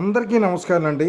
అందరికీ నమస్కారం అండి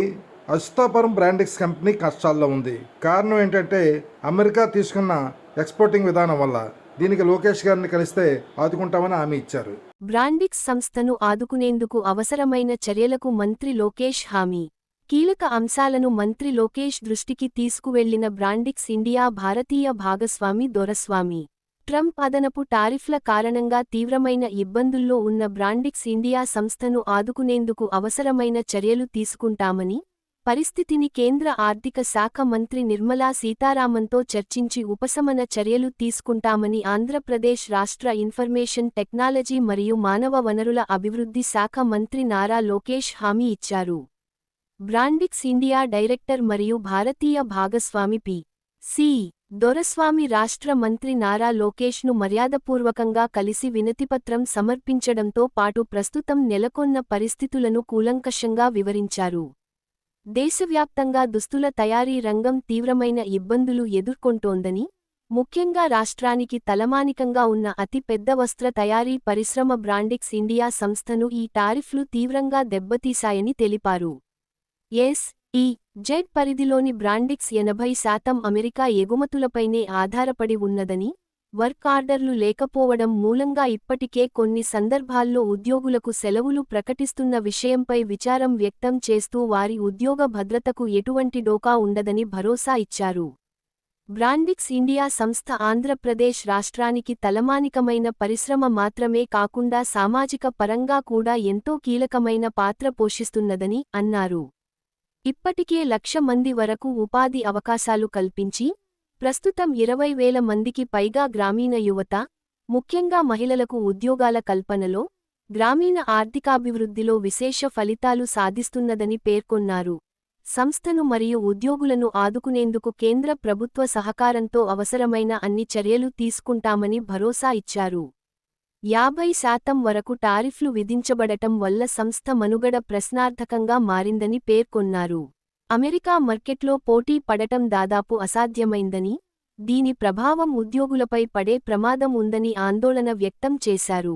అస్తాపురం బ్రాండిక్స్ కంపెనీ కష్టాల్లో ఉంది. కారణం ఏంటంటే అమెరికా తీసుకున్న ఎక్స్పోర్టింగ్ విధానం వల్ల దీనికి లోకేష్ గారిని కలిస్తే ఆదుకుంటామని హామీ ఇచ్చారు. బ్రాండిక్స్ సంస్థను ఆదుకునేందుకు అవసరమైన చర్యలకు మంత్రి లోకేష్ హామీ. కీలక అంశాలను మంత్రి లోకేష్ దృష్టికి తీసుకువెళ్ళిన బ్రాండిక్స్ ఇండియా భారతీయ భాగస్వామి దొరస్వామి. ట్రంప్ అదనపు టారిఫ్ల కారణంగా తీవ్రమైన ఇబ్బందుల్లో ఉన్న బ్రాండిక్స్ ఇండియా సంస్థను ఆదుకునేందుకు అవసరమైన చర్యలు తీసుకుంటామని పరిస్థితిని కేంద్ర ఆర్థిక శాఖ మంత్రి నిర్మలా సీతారామన్తో చర్చించి ఉపశమన చర్యలు తీసుకుంటామని ఆంధ్రప్రదేశ్ రాష్ట్ర ఇన్ఫర్మేషన్ టెక్నాలజీ మరియు మానవ వనరుల అభివృద్ధి శాఖ మంత్రి నారా లోకేష్ హామీ ఇచ్చారు. బ్రాండిక్స్ ఇండియా డైరెక్టర్ మరియు భారతీయ భాగస్వామి పి. సి. దొరస్వామి రాష్ట్ర మంత్రి నారా లోకేష్ను మర్యాదపూర్వకంగా కలిసి వినతిపత్రం సమర్పించడంతో పాటు ప్రస్తుతం నెలకొన్న పరిస్థితులను కూలంకషంగా వివరించారు. దేశవ్యాప్తంగా దుస్తుల తయారీ రంగం తీవ్రమైన ఇబ్బందులు ఎదుర్కొంటోందని ముఖ్యంగా రాష్ట్రానికి తలమానికంగా ఉన్న అతిపెద్ద వస్త్ర తయారీ పరిశ్రమ బ్రాండిక్స్ ఇండియా సంస్థను ఈ టారిఫ్లు తీవ్రంగా దెబ్బతీశాయని తెలిపారు. ఎస్. ఈ జెడ్ పరిధిలోని బ్రాండిక్స్ ఎనభై శాతం అమెరికా ఎగుమతులపైనే ఆధారపడి ఉన్నదని వర్క్ ఆర్డర్లు లేకపోవడం మూలంగా ఇప్పటికే కొన్ని సందర్భాల్లో ఉద్యోగులకు సెలవులు ప్రకటిస్తున్న విషయంపై విచారం వ్యక్తం చేస్తూ వారి ఉద్యోగ భద్రతకు ఎటువంటి డోకా ఉండదని భరోసా ఇచ్చారు. బ్రాండిక్స్ ఇండియా సంస్థ ఆంధ్రప్రదేశ్ రాష్ట్రానికి తలమానికమైన పరిశ్రమ మాత్రమే కాకుండా సామాజిక పరంగా కూడా ఎంతో కీలకమైన పాత్ర పోషిస్తున్నదని అన్నారు. ఇప్పటికే లక్ష మంది వరకు ఉపాధి అవకాశాలు కల్పించి ప్రస్తుతం ఇరవై వేల మందికి పైగా గ్రామీణ యువత ముఖ్యంగా మహిళలకు ఉద్యోగాల కల్పనలో గ్రామీణ ఆర్థికాభివృద్ధిలో విశేష ఫలితాలు సాధిస్తున్నదని పేర్కొన్నారు. సంస్థను మరియు ఉద్యోగులను ఆదుకునేందుకు కేంద్ర ప్రభుత్వ సహకారంతో అవసరమైన అన్ని చర్యలు తీసుకుంటామని భరోసా ఇచ్చారు. యాభై శాతం వరకు టారిఫ్లు విధించబడటం వల్ల సంస్థ మనుగడ ప్రశ్నార్థకంగా మారిందని పేర్కొన్నారు అమెరికా మార్కెట్లో పోటీ పడటం దాదాపు అసాధ్యమైందని దీని ప్రభావం ఉద్యోగులపై పడే ప్రమాదం ఉందని ఆందోళన వ్యక్తం చేశారు.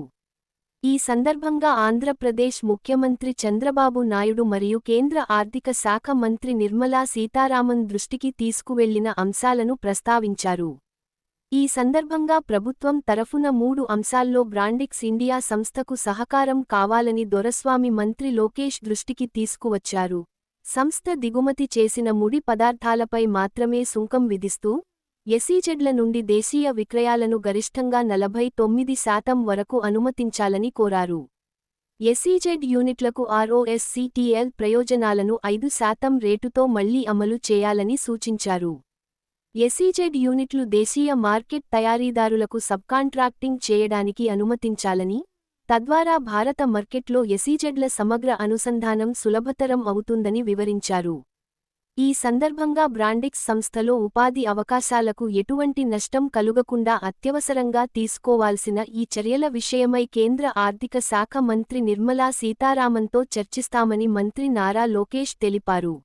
ఈ సందర్భంగా ఆంధ్రప్రదేశ్ ముఖ్యమంత్రి చంద్రబాబు నాయుడు మరియు కేంద్ర ఆర్థిక శాఖ మంత్రి నిర్మలా సీతారామన్ దృష్టికి తీసుకువెళ్ళిన అంశాలను ప్రస్తావించారు. ఈ సందర్భంగా ప్రభుత్వం తరఫున మూడు అంశాల్లో బ్రాండిక్స్ ఇండియా సంస్థకు సహకారం కావాలని దొరస్వామి మంత్రి లోకేష్ దృష్టికి తీసుకువచ్చారు. సంస్థ దిగుమతి చేసిన ముడి పదార్థాలపై మాత్రమే సుంకం విధిస్తూ ఎసీజెడ్ల నుండి దేశీయ విక్రయాలను గరిష్టంగా నలభై తొమ్మిది శాతం వరకు అనుమతించాలని కోరారు. ఎసీజెడ్ యూనిట్లకు ఆర్ఓఎస్సీటీఎల్ ప్రయోజనాలను ఐదు శాతం రేటుతో మళ్ళీ అమలు చేయాలని సూచించారు. ఎసీజెడ్ యూనిట్లు దేశీయ మార్కెట్ తయారీదారులకు సబ్కాంట్రాక్టింగ్ చేయడానికి అనుమతించాలని తద్వారా భారత మార్కెట్లో ఎసీజెడ్ల సమగ్ర అనుసంధానం సులభతరం అవుతుందని వివరించారు. ఈ సందర్భంగా బ్రాండిక్స్ సంస్థలో ఉపాధి అవకాశాలకు ఎటువంటి నష్టం కలుగకుండా అత్యవసరంగా తీసుకోవాల్సిన ఈ చర్యల విషయమై కేంద్ర ఆర్థిక శాఖ మంత్రి నిర్మలా సీతారామన్తో చర్చిస్తామని మంత్రి నారా లోకేష్ తెలిపారు.